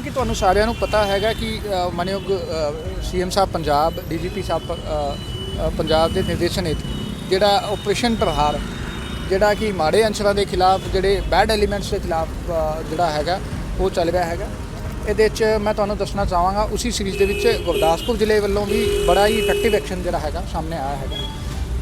ਕਿ ਤੁਹਾਨੂੰ ਸਾਰਿਆਂ ਨੂੰ ਪਤਾ ਹੈਗਾ ਕਿ ਅ, ਮਾਨਯੋਗ ਸੀਐਮ ਸਾਹਿਬ ਪੰਜਾਬ ਡੀਜੀਪੀ ਸਾਹਿਬ ਅ, ਅ, ਪੰਜਾਬ ਦੇ ਨਿਰਦੇਸ਼ਨ ਹੇਠ ਜਿਹੜਾ ਆਪਰੇਸ਼ਨ ਪ੍ਰਹਾਰ ਜਿਹੜਾ ਕਿ ਮਾੜੇ ਅੰਸਰਾਂ ਦੇ ਖਿਲਾਫ ਜਿਹੜੇ ਬੈਡ ਐਲੀਮੈਂਟਸ ਦੇ ਖਿਲਾਫ ਜਿਹੜਾ ਹੈਗਾ ਉਹ ਚੱਲ ਰਿਹਾ ਹੈਗਾ। ਇਹਦੇ 'ਚ ਮੈਂ ਤੁਹਾਨੂੰ ਦੱਸਣਾ ਚਾਹਾਂਗਾ ਉਸੇ ਸੀਰੀਜ਼ ਦੇ ਵਿੱਚ ਗੁਰਦਾਸਪੁਰ ਜ਼ਿਲ੍ਹੇ ਵੱਲੋਂ ਵੀ ਬੜਾ ਹੀ ਇਫੈਕਟਿਵ ਐਕਸ਼ਨ ਜਿਹੜਾ ਹੈਗਾ ਸਾਹਮਣੇ ਆਇਆ ਹੈਗਾ।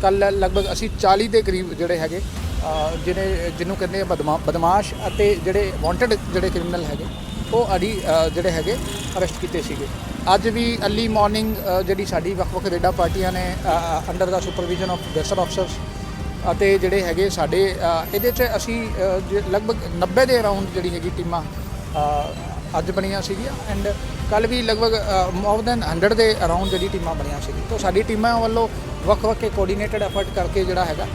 ਕੱਲ ਲਗਭਗ ਅਸੀਂ 40 ਦੇ ਕਰੀਬ ਜਿਹੜੇ ਹੈਗੇ ਅ, ਜਿਹੜੇ ਜਿਹਨੂੰ ਕਹਿੰਦੇ ਬਦਮਾ ਬਦਮਾਸ਼ ਅਤੇ ਜਿਹੜੇ ਵਾਂਟਡ ਜਿਹੜੇ ਕ੍ਰਿਮੀਨਲ ਹੈਗੇ ਉਹ ਅੜੀ ਜਿਹੜੇ ਹੈਗੇ ਅਰੈਸਟ ਕੀਤੇ ਸੀਗੇ। ਅੱਜ ਵੀ ਅਰਲੀ ਮਾਰਨਿੰਗ ਜਿਹੜੀ ਸਾਡੀ ਵੱਖ-ਵੱਖ ਰੇਡਾ ਪਾਰਟੀਆਂ ਨੇ ਅੰਡਰ ਦਾ ਸੁਪਰਵਿਜ਼ਨ ਆਫ ਗੈਸਟ ਅਫਸਰਸ ਅਤੇ ਜਿਹੜੇ ਹੈਗੇ ਸਾਡੇ ਇਹਦੇ 'ਚ ਅਸੀਂ ਅ, ਲਗਭਗ 90 ਦੇ ਅਰਾਊਂਡ ਜਿਹੜੀ ਹੈਗੀ ਟੀਮਾਂ ਅੱਜ ਬਣੀਆਂ ਸੀਗੀਆਂ ਐਂਡ ਕੱਲ ਵੀ ਲਗਭਗ ਮੋਰ ਦੈਨ 100 ਦੇ ਅਰਾਊਂਡ ਜਿਹੜੀ ਟੀਮਾਂ ਬਣੀਆਂ ਸੀਗੀਆਂ। ਤੋਂ ਸਾਡੀ ਟੀਮਾਂ ਵੱਲੋਂ ਵੱਖ-ਵੱਖ ਕੋਆਰਡੀਨੇਟਡ ਐਫਰਟ ਕਰਕੇ ਜਿਹੜਾ ਹੈਗਾ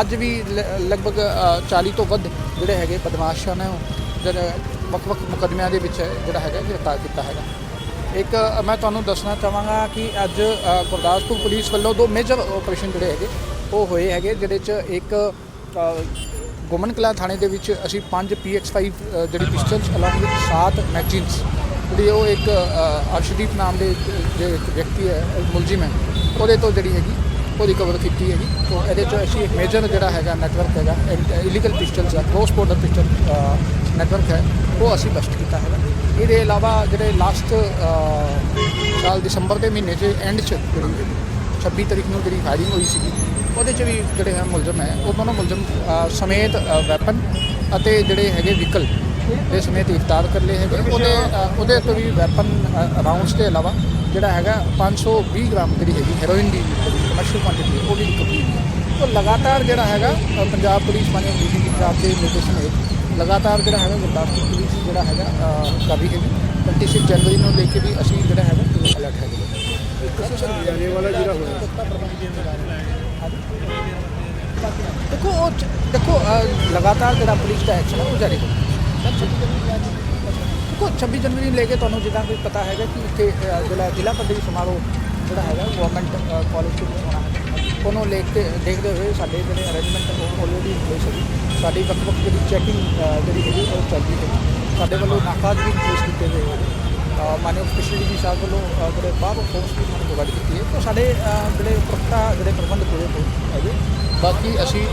ਅੱਜ ਵੀ ਲ- ਲਗਭਗ ਅ, 40 ਤੋਂ ਵੱਧ ਜਿਹੜੇ ਹੈਗੇ ਬਦਮਾਸ਼ਾਂ ਨੇ ਉਹ ਜਿਹੜੇ ਵੱਖ-ਵੱਖ ਮੁਕੱਦਮਿਆਂ ਦੇ ਵਿੱਚ ਜਿਹੜਾ ਹੈਗਾ ਗ੍ਰਿਫਤਾਰ ਕੀਤਾ ਹੈਗਾ। ਇੱਕ ਮੈਂ ਤੁਹਾਨੂੰ ਦੱਸਣਾ ਚਾਹਾਂਗਾ ਕਿ ਅੱਜ ਗੁਰਦਾਸਪੁਰ ਪੁਲਿਸ ਵੱਲੋਂ ਦੋ ਮੇਜਰ ਆਪਰੇਸ਼ਨ ਜਿਹੜੇ ਹੈਗੇ ਉਹ ਹੋਏ ਹੈਗੇ ਜਿਹਦੇ 'ਚ ਇੱਕ ਅ, ਗੁਮਨ ਕਲਾਂ ਥਾਣੇ ਦੇ ਵਿੱਚ ਅਸੀਂ 5 PX5 ਅ, ਜਿਹੜੀ ਪਿਸਟਲਸ ਅਲੋਂਗ ਵਿਦ 7 ਮੈਗਜ਼ੀਨਸ ਜਿਹੜੀ ਉਹ ਇੱਕ ਅਰਸ਼ਦੀਪ ਨਾਮ ਦੇ ਜੋ ਇੱਕ ਵਿਅਕਤੀ ਹੈ ਇੱਕ ਮੁਲਜ਼ਮ ਹੈ ਉਹਦੇ ਤੋਂ ਜਿਹੜੀ ਹੈਗੀ ਉਹ ਰਿਕਵਰ ਕੀਤੀ ਹੈਗੀ ਤੋਂ ਇਹਦੇ 'ਚ ਅਸੀਂ ਇੱਕ ਮੇਜਰ ਜਿਹੜਾ ਹੈਗਾ ਨੈਟਵਰਕ ਹੈਗਾ ਇਲੀਗਲ ਪਿਸਟਲਸ ਦਾ ਕ੍ਰੋਸ ਬਾਰਡਰ ਪਿਸਟਲ ਨੈਟਵਰਕ ਹੈ, ਉਹ ਅਸੀਂ ਬਸਟ ਕੀਤਾ ਹੈਗਾ। ਇਹਦੇ ਇਲਾਵਾ ਜਿਹੜੇ ਲਾਸਟ ਸਾਲ ਦਸੰਬਰ ਦੇ ਮਹੀਨੇ 'ਚ ਐਂਡ 'ਚ ਜਿਹੜੀ 26 ਤਰੀਕ ਨੂੰ ਜਿਹੜੀ ਫਾਇਰਿੰਗ ਹੋਈ ਸੀਗੀ, ਉਹਦੇ 'ਚ ਵੀ ਜਿਹੜੇ ਹੈ ਮੁਲਜ਼ਮ ਹੈ, ਉਹ ਦੋਨੋਂ ਮੁਲਜ਼ਮ ਸਮੇਤ ਵੈਪਨ ਅਤੇ ਜਿਹੜੇ ਹੈਗੇ ਵਹੀਕਲ ਦੇ ਸਮੇਤ ਇਫਤਾਰ ਕਰ ਲਏ ਹੈਗੇ। ਉਹਦੇ ਉਹਦੇ ਤੋਂ ਵੀ ਵੈਪਨ ਰਾਉਂਡਸ ਦੇ ਇਲਾਵਾ ਜਿਹੜਾ ਹੈਗਾ 520 ਗ੍ਰਾਮ ਜਿਹੜੀ ਹੈਗੀ ਹੈਰੋਇਨ ਦੀ ਕਮਰਸ਼ੀਅਲ ਕੁਆਂਟੀਟੀ ਉਹ ਵੀ ਰਿਕਵਰੀ ਹੋਈ ਹੈ। ਉਹ ਲਗਾਤਾਰ ਜਿਹੜਾ ਹੈਗਾ ਅ, ਪੰਜਾਬ ਪੁਲਿਸ ਮਾਨਯੋਗ ਡੀਜੀਪੀ ਪੰਜਾਬ ਦੇ ਨਿਰਦੇਸ਼ਨ ਹੇਠ ਲਗਾਤਾਰ ਜਿਹੜਾ ਹੈਗਾ ਗੁਰਦਾਸਪੁਰ ਪੁਲਿਸ ਜਿਹੜਾ ਹੈਗਾ ਅ, ਕਰ ਰਹੀ ਹੈਗੀ। 26 ਜਨਵਰੀ ਨੂੰ ਲੈ ਕੇ ਵੀ ਅਸੀਂ ਜਿਹੜਾ ਹੈਗਾ ਅਲਰਟ ਹੈਗੇ ਹਰਿਆਣੇ ਵਾਲਾ ਜਿਹੜਾ ਹੋਇਆ ਦੇਖੋ ਉਹ ਚ- ਦੇਖੋ ਅ, ਲਗਾਤਾਰ ਜਿਹੜਾ ਪੁਲਿਸ ਦਾ ਐਕਸ਼ਨ ਹੈ ਉਹ ਜਾਰੀ ਹੈ। ਦੇਖੋ 26 ਜਨਵਰੀ ਨੂੰ ਲੈ ਕੇ ਤੁਹਾਨੂੰ ਜਿੱਦਾਂ ਕੋਈ ਪਤਾ ਹੈਗਾ ਕਿ ਇੱਥੇ ਜਿਹੜਾ ਜ਼ਿਲ੍ਹਾ ਪੱਧਰੀ ਸਮਾਰੋਹ ਜਿਹੜਾ ਹੈਗਾ ਗਵਰਨਮੈਂਟ ਕਾਲਜ ਦੇ ਹੋਣਾ ਹੈ। ਉਹਨੂੰ ਲੈ ਕੇ ਦੇਖਦੇ ਹੋਏ ਸਾਡੇ ਜਿਹੜੇ ਅਰੇਂਜਮੈਂਟ ਉਹ ਆਲਰੇਡੀ ਹੋਏ ਸੀ। ਸਾਡੀ ਵੱਖ ਵੱਖ ਜਿਹੜੀ ਚੈਕਿੰਗ ਜਿਹੜੀ ਹੈਗੀ, ਉਹ ਚੱਲਦੀ ਹੈ ਸਾਡੇ ਵੱਲੋਂ ਨਾਕਾਜ਼ ਵੀ ਪੇਸ਼ ਕੀਤੇ ਗਏ ਹੋਏ ਨੇ ਮਾਨਯੋਗ ਸਪੈਸ਼ਲ ਜੀ ਸਾਹਿਬ ਵੱਲੋਂ ਜਿਹੜੇ ਬਾਹਰੋਂ ਫੋਰਸ ਵੀ ਸਾਨੂੰ ਪ੍ਰੋਵਾਈਡ ਕੀਤੀ ਹੈ। ਤਾਂ ਸਾਡੇ ਜਿਹੜੇ ਪੁਖਤਾ ਜਿਹੜੇ ਪ੍ਰਬੰਧ ਪੂਰੇ ਹੋਏ ਹੈਗੇ। ਬਾਕੀ ਅਸੀਂ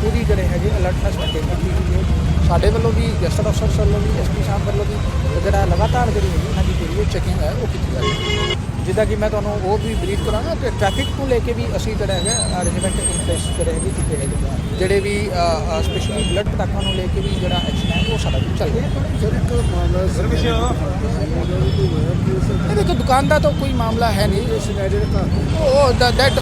ਪੂਰੀ ਜਿਹੜੇ ਹੈਗੇ ਅਲਰਟਨੈਸ ਮੇਨਟੇਨ ਕੀਤੀ ਹੋਈ ਹੈ। ਸਾਡੇ ਵੱਲੋਂ ਵੀ ਗੈਸਟ ਅਫਸਰ ਵੱਲੋਂ ਵੀ ਐਸਪੀ ਸਾਹਿਬ ਵੱਲੋਂ ਵੀ ਜਿਹੜਾ ਲਗਾਤਾਰ ਜਿਹੜੀ ਹੈਗੀ ਇਹਨਾਂ ਦੀ ਜਿਹੜੀ ਚੈਕਿੰਗ ਹੈ ਉਹ ਕੀਤੀ ਜਾ ਰਹੀ ਹੈ। ਜਿੱਦਾਂ ਕਿ ਮੈਂ ਤੁਹਾਨੂੰ ਉਹ ਵੀ ਬਰੀਫ ਕਰਾਂਗਾ ਤੇ ਟ੍ਰੈਫਿਕ ਨੂੰ ਲੈ ਕੇ ਵੀ ਅਸੀਂ ਜਿਹੜਾ ਹੈਗਾ ਅਰੇਂਜਮੈਂਟ ਇਨ ਪਲੇਸ ਜਿਹੜੇ ਹੈਗੇ ਕੀਤੇ ਹੈਗੇ ਜਿਹੜੇ ਵੀ ਸਪੈਸ਼ਲੀ ਬਲੱਡ ਪਟਾਕਾਂ ਨੂੰ ਲੈ ਕੇ ਵੀ ਜਿਹੜਾ ਐਕਸ਼ਨ ਹੈ ਉਹ ਸਾਡਾ ਵੀ ਚੱਲ ਰਿਹਾ ਹੈ। ਸਰ ਇੱਕ ਮਾਮਲਾ ਸਰਵਿਸ ਇਹ ਦੇਖੋ ਦੁਕਾਨ ਦਾ ਤਾਂ ਕੋਈ ਮਾਮਲਾ ਹੈ ਨਹੀਂ। ਉਹ ਦੈਟ